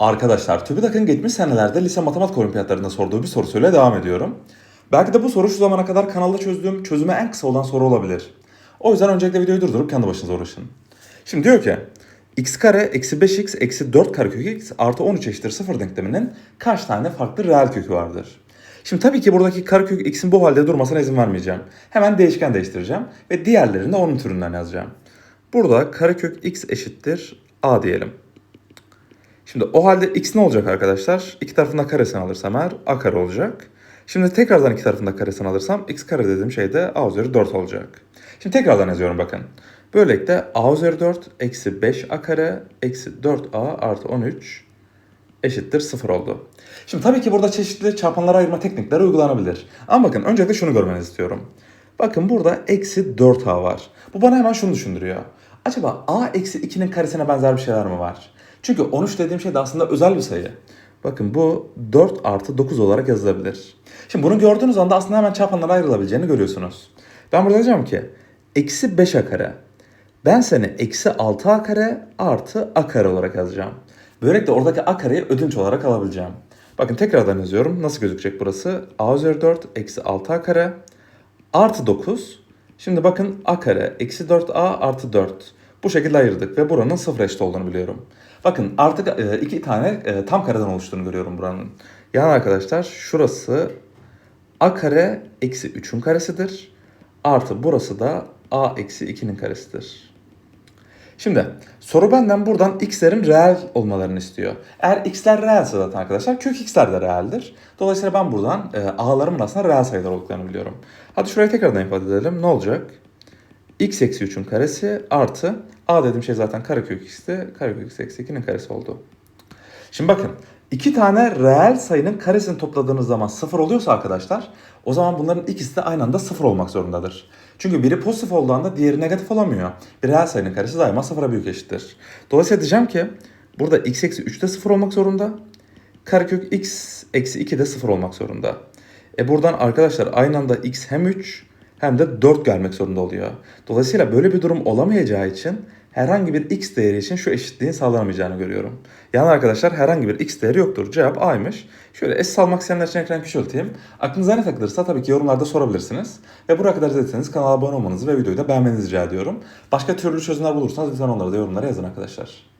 Arkadaşlar TÜBİTAK'ın geçmiş senelerde lise matematik olimpiyatlarında sorduğu bir sorusuyla devam ediyorum. Belki de bu soru şu zamana kadar kanalda çözdüğüm çözüme en kısa olan soru olabilir. O yüzden öncelikle videoyu durdurup kendi başınıza uğraşın. Şimdi diyor ki x kare eksi 5x eksi 4 karekök x artı 13 eşittir 0 denkleminin kaç tane farklı reel kökü vardır? Şimdi tabii ki buradaki karekök x'in bu halde durmasına izin vermeyeceğim. Hemen değişken değiştireceğim ve diğerlerini onun türünden yazacağım. Burada karekök x eşittir a diyelim. Şimdi o halde x ne olacak arkadaşlar? İki tarafında karesini alırsam eğer a kare olacak. Şimdi tekrardan iki tarafında karesini alırsam x kare dediğim şey de a üzeri 4 olacak. Şimdi tekrardan yazıyorum bakın. Böylelikle a üzeri 4 eksi 5 a kare eksi 4a artı 13 eşittir 0 oldu. Şimdi tabii ki burada çeşitli çarpanlara ayırma teknikleri uygulanabilir. Ama bakın öncelikle şunu görmenizi istiyorum. Bakın burada eksi 4a var. Bu bana hemen şunu düşündürüyor. Acaba a eksi 2'nin karesine benzer bir şeyler mi var? Çünkü 13 dediğim şey de aslında özel bir sayı. Bakın bu 4 artı 9 olarak yazılabilir. Şimdi bunu gördüğünüz anda aslında hemen çarpanlara ayrılabileceğini görüyorsunuz. Ben burada diyeceğim ki eksi 5a kare. Ben seni eksi 6a kare artı a kare olarak yazacağım. Böylelikle oradaki a kareyi ödünç olarak alabileceğim. Bakın tekrardan yazıyorum. Nasıl gözükecek burası? a üzeri 4 eksi 6a kare artı 9. Şimdi bakın a kare eksi 4a artı 4. Bu şekilde ayırdık ve buranın sıfır eşit olduğunu biliyorum. Bakın artık e, iki tane e, tam kareden oluştuğunu görüyorum buranın. Yani arkadaşlar şurası a kare eksi 3'ün karesidir. Artı burası da a eksi 2'nin karesidir. Şimdi soru benden buradan x'lerin reel olmalarını istiyor. Eğer x'ler reelse zaten arkadaşlar kök x'ler de reeldir. Dolayısıyla ben buradan e, a'larımın aslında reel sayılar olduklarını biliyorum. Hadi şuraya tekrardan ifade edelim. Ne olacak? x eksi 3'ün karesi artı a dediğim şey zaten karekök x'ti. Karekök x eksi 2'nin karesi oldu. Şimdi bakın iki tane reel sayının karesini topladığınız zaman sıfır oluyorsa arkadaşlar o zaman bunların ikisi de aynı anda sıfır olmak zorundadır. Çünkü biri pozitif olduğu anda diğeri negatif olamıyor. Bir reel sayının karesi daima sıfıra büyük eşittir. Dolayısıyla diyeceğim ki burada x eksi 3 de sıfır olmak zorunda. Karekök x eksi 2 de sıfır olmak zorunda. E buradan arkadaşlar aynı anda x hem 3 hem de 4 gelmek zorunda oluyor. Dolayısıyla böyle bir durum olamayacağı için herhangi bir x değeri için şu eşitliğin sağlanamayacağını görüyorum. Yani arkadaşlar herhangi bir x değeri yoktur. Cevap a'ymış. Şöyle eşit almak isteyenler için ekran küçülteyim. Aklınıza ne takılırsa tabii ki yorumlarda sorabilirsiniz. Ve buraya kadar izlediyseniz kanala abone olmanızı ve videoyu da beğenmenizi rica ediyorum. Başka türlü çözümler bulursanız lütfen onları da yorumlara yazın arkadaşlar.